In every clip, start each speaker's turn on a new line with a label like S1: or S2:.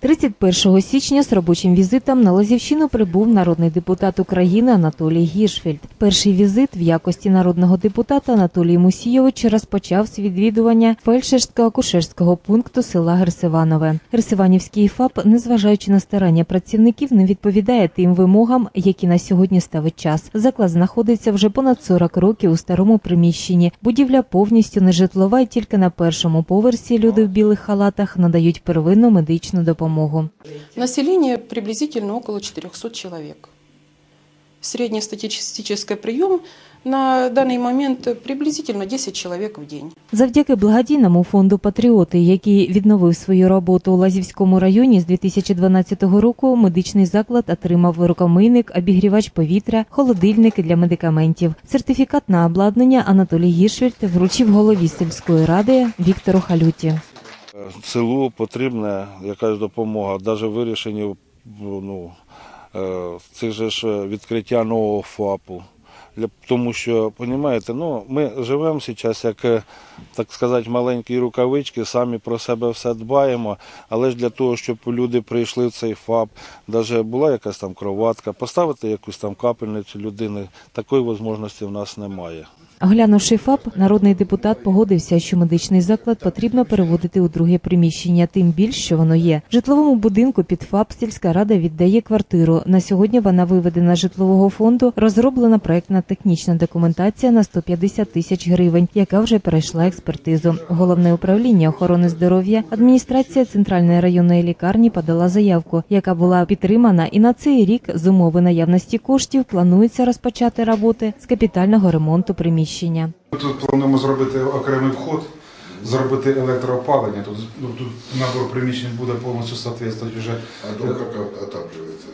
S1: 31 січня з робочим візитом на Лазівщину прибув народний депутат України Анатолій Гіршфельд. Перший візит в якості народного депутата Анатолій Мусійович розпочав з відвідування фельдшерсько-акушерського пункту села Герсиванове. Герсиванівський ФАП, незважаючи на старання працівників, не відповідає тим вимогам, які на сьогодні ставить час. Заклад знаходиться вже понад 40 років у старому приміщенні. Будівля повністю нежитлова і тільки на першому поверсі люди в білих халатах надають первинну медичну допомогу.
S2: Население приблизительно около 400 человек. Среднестатистический прием на данный момент приблизительно 10 человек в день.
S1: Завдяки благодійному фонду Патріоти, який відновив свою роботу у Лазівському районі з 2012 року, медичний заклад отримав рукомийник, обігрівач повітря, холодильники для медикаментів. Сертифікат на обладнання Анатолій Гіршвельд вручив голові сільської ради Віктору Халюті.
S3: Селу потрібна якась допомога, навіть в вирішенні ну, е, же ж відкриття нового ФАПу. Тому що, розумієте, ну, ми живемо зараз, як, е, так сказати, маленькі рукавички, самі про себе все дбаємо, але ж для того, щоб люди прийшли в цей ФАП, навіть була якась там кроватка, поставити якусь там капельницю людини, такої можливості в нас немає.
S1: Оглянувши ФАП, народний депутат погодився, що медичний заклад потрібно переводити у друге приміщення, тим більш, що воно є. В житловому будинку під ФАП сільська рада віддає квартиру. На сьогодні вона виведена з житлового фонду, розроблена проектна технічна документація на 150 тисяч гривень, яка вже перейшла експертизу. Головне управління охорони здоров'я, адміністрація центральної районної лікарні подала заявку, яка була підтримана, і на цей рік з умови наявності коштів планується розпочати роботи з капітального ремонту приміщення.
S4: Ми Тут плануємо зробити окремий вход, зробити електроопалення. Тут, ну, тут набор приміщень буде повністю соответствувати вже.
S5: А дом как отапливается?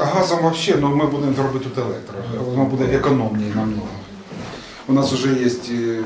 S4: А газом взагалі, ну, ми будемо робити тут електро. Воно буде економніше намного. У нас вже є е,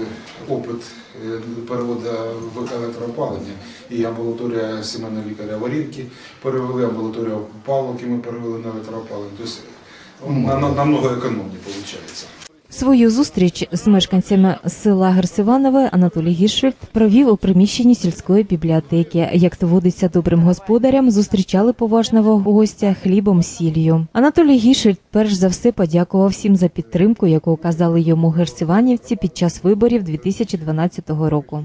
S4: опит е, переводу в електроопалення. І амбулаторія сімейного лікаря Варівки перевели, амбулаторія Павловки ми перевели на електроопалення. Тобто на, на, намного економніше виходить.
S1: Свою зустріч з мешканцями села Герсиванове Анатолій Гішельд провів у приміщенні сільської бібліотеки. Як то водиться добрим господарям, зустрічали поважного гостя хлібом сіллю. Анатолій Гішельд перш за все подякував всім за підтримку, яку оказали йому герсиванівці під час виборів 2012 року.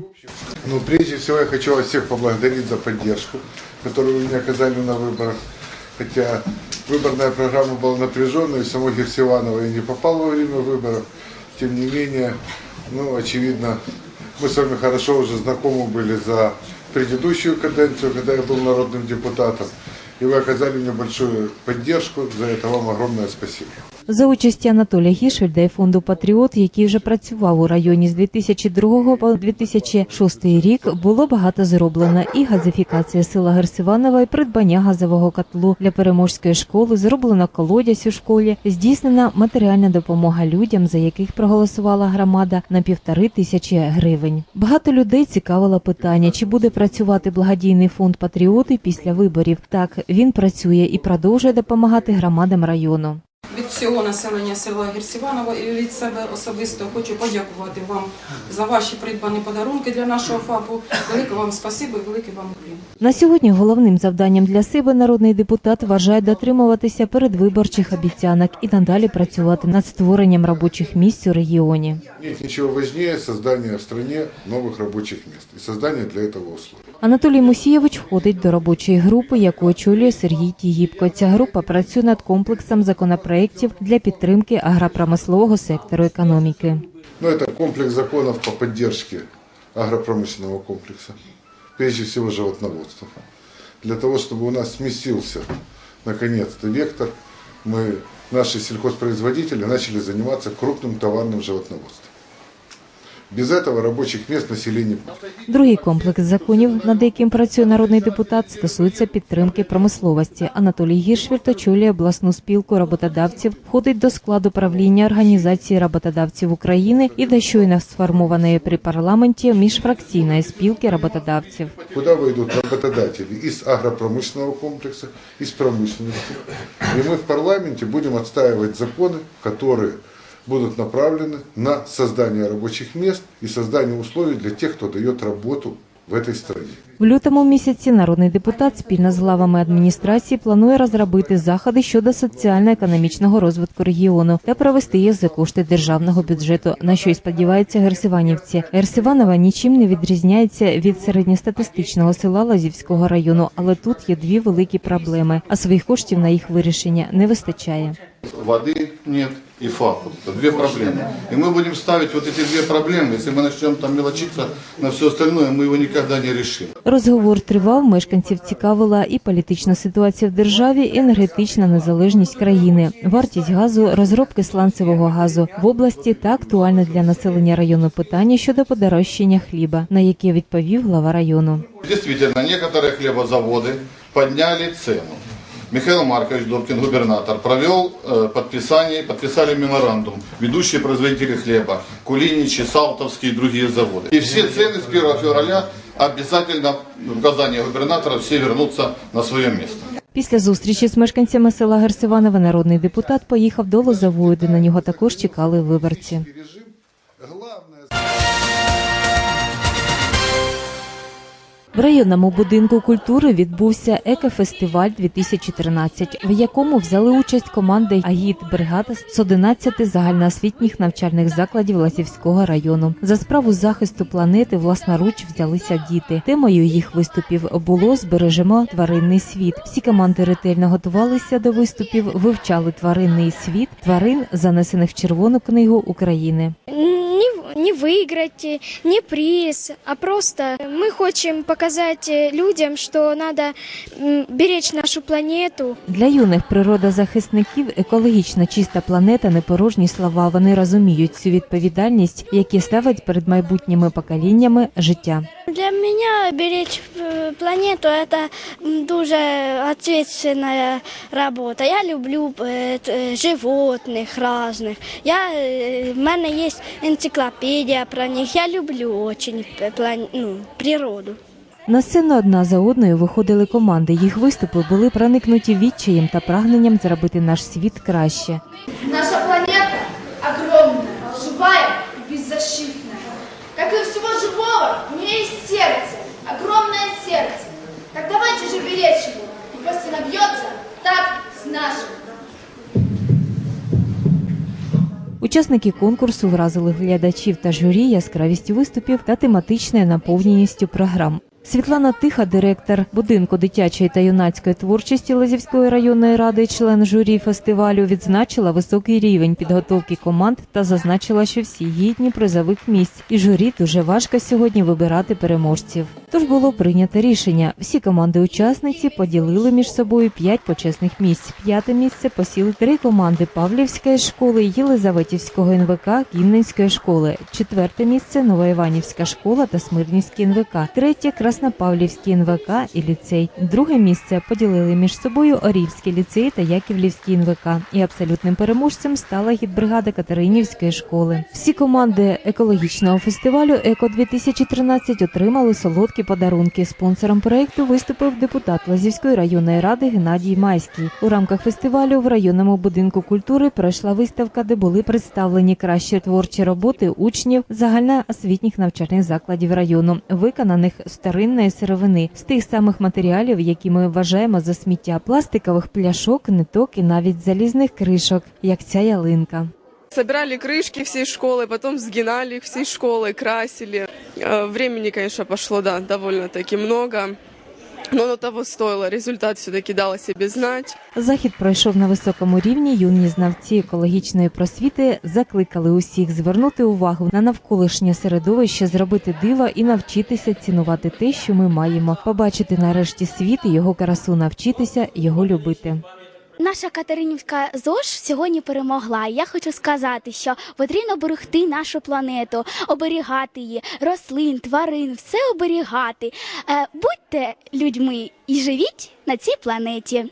S5: Ну, прежде всего, я хочу вас всех поблагодарить за поддержку, которую вы мне оказали на выборах. Хотя выборная программа была напряженной, само Герсиваново и не попал во время выборов. Тем не менее, ну, очевидно, мы с вами хорошо уже знакомы были за предыдущую каденцию, когда я был народным депутатом. И вы оказали мне большую поддержку. За это вам огромное спасибо.
S1: За участі Анатолія Гішельда і фонду Патріот, який вже працював у районі з 2002 по 2006 рік, було багато зроблено. І газифікація села Герсиванова, і придбання газового котлу для переможської школи, зроблено колодязь у школі, здійснена матеріальна допомога людям, за яких проголосувала громада на півтори тисячі гривень. Багато людей цікавило питання, чи буде працювати благодійний фонд Патріоти після виборів. Так він працює і продовжує допомагати громадам району.
S2: Від всього населення села Герсіванова і від себе особисто хочу подякувати вам за ваші придбані подарунки для нашого ФАПу. Велике вам спасибо і великий вам уклін.
S1: На сьогодні головним завданням для себе народний депутат вважає дотримуватися передвиборчих обіцянок і надалі працювати над створенням робочих місць у регіоні.
S5: Нет ничего важнее создания в стране новых рабочих мест и создания для этого условий.
S1: Анатолій Мусійович входить до робочої групи, яку очолює Сергій Тігіпко. Ця група працює над комплексом законопроєктів для підтримки агропромислового сектору економіки.
S5: Ну, это комплекс законов по поддержке агропромышленного комплекса, прежде всего животноводства. Для того, чтобы у нас сместился наконец-то вектор, мы, наши сельхозпроизводители начали заниматься крупным товарным животноводством. Без этого рабочих мест население
S1: Другий комплекс законів, над яким працює народний депутат, стосується підтримки промисловості. Анатолій Гіршвельд очолює обласну спілку роботодавців, входить до складу правління організації роботодавців України і до щойно сформованої при парламенті міжфракційної спілки роботодавців.
S5: куда войдут работодатели из агропромышленного комплекса, из промышленности. И мы в парламенте будем отстаивать законы, которые будут направлены на создание рабочих мест и создание условий для тех, кто дает работу в этой стране.
S1: В лютому місяці народний депутат спільно з главами адміністрації планує розробити заходи щодо соціально-економічного розвитку регіону та провести їх за кошти державного бюджету, на що й сподіваються герсиванівці. Герсиванова нічим не відрізняється від середньостатистичного села Лазівського району, але тут є дві великі проблеми, а своїх коштів на їх вирішення не вистачає.
S6: воды нет и ФАПу. Это две проблемы. И мы будем ставить вот эти две проблемы. Если мы начнем там мелочиться на все остальное, мы его никогда не решим.
S1: Розговор тривав. Мешканців цікавила і політична ситуація в державі, і енергетична незалежність країни, вартість газу, розробки сланцевого газу в області та актуальне для населення району питання щодо подорожчання хліба, на яке відповів глава району.
S6: Действительно, некоторые хлебозаводы подняли цену. Михаил Маркович Добкин, губернатор, провел э, подписание, подписали меморандум ведущие производители хлеба, Кулиничи, Салтовские и другие заводы. И все цены с 1 февраля обязательно указание губернатора все вернутся на свое место.
S1: Після зустрічі з мешканцями села Герсиванове народний депутат поїхав до Лозової, де на нього також чекали виборці. В районному будинку культури відбувся екофестиваль 2013, в якому взяли участь команди Агіт бригада з 11 загальноосвітніх навчальних закладів Лазівського району. За справу захисту планети власноруч взялися діти. Темою їх виступів було збережемо тваринний світ. Всі команди ретельно готувалися до виступів, вивчали тваринний світ тварин, занесених в Червону книгу України.
S7: не, не выиграть, не приз, а просто мы хотим показать э, людям, что надо м, беречь нашу планету.
S1: Для юних природозахисників екологічно чиста планета не порожні слова. Вони розуміють цю відповідальність, які ставить перед майбутніми поколіннями життя.
S7: Для меня беречь э, планету это м, дуже ответственная работа. Я люблю э, т- э, животных разных. Я, э, в мене есть энциклопедия про них. Я люблю очень п- план- ну, природу.
S1: На сцену одна за одною виходили команди. Їх виступи були проникнуті відчаєм та прагненням зробити наш світ краще. Учасники конкурсу вразили глядачів та журі яскравістю виступів та тематичною наповненістю програм. Світлана Тиха, директор будинку дитячої та юнацької творчості Лазівської районної ради, член журі фестивалю, відзначила високий рівень підготовки команд та зазначила, що всі гідні призових місць, і журі дуже важко сьогодні вибирати переможців. Тож було прийнято рішення. Всі команди-учасниці поділили між собою п'ять почесних місць. П'яте місце посіли три команди Павлівської школи, Єлизаветівського НВК, Кінненської школи. Четверте місце Новоіванівська школа та Смирнівський НВК. Третє Краснопавлівський НВК і ліцей. Друге місце поділили між собою Орівський ліцей та Яківлівський НВК. І абсолютним переможцем стала гідбригада Катеринівської школи. Всі команди екологічного фестивалю Еко 2013 отримали солодкі подарунки. Спонсором проекту виступив депутат Лазівської районної ради Геннадій Майський. У рамках фестивалю в районному будинку культури пройшла виставка, де були представлені кращі творчі роботи учнів загальноосвітніх навчальних закладів району, виконаних з старинної сировини, з тих самих матеріалів, які ми вважаємо за сміття, пластикових пляшок, ниток і навіть залізних кришок, як ця ялинка.
S8: Собирали крышки всей школы, потом сгинали их всей школы, красили. Э, Времени, конечно, пошло, да, довольно-таки много. Но оно того стоило. Результат все-таки дал себе знать.
S1: Захід пройшов на високому рівні. Юні знавці екологічної просвіти закликали усіх звернути увагу на навколишнє середовище, зробити диво і навчитися цінувати те, що ми маємо, побачити нарешті світ його красу, навчитися його любити.
S7: Наша Катеринівська ЗОЖ сьогодні перемогла. Я хочу сказати, що потрібно берегти нашу планету, оберігати її, рослин, тварин, все оберігати. Е, Будьте людьми і живіть на цій планеті.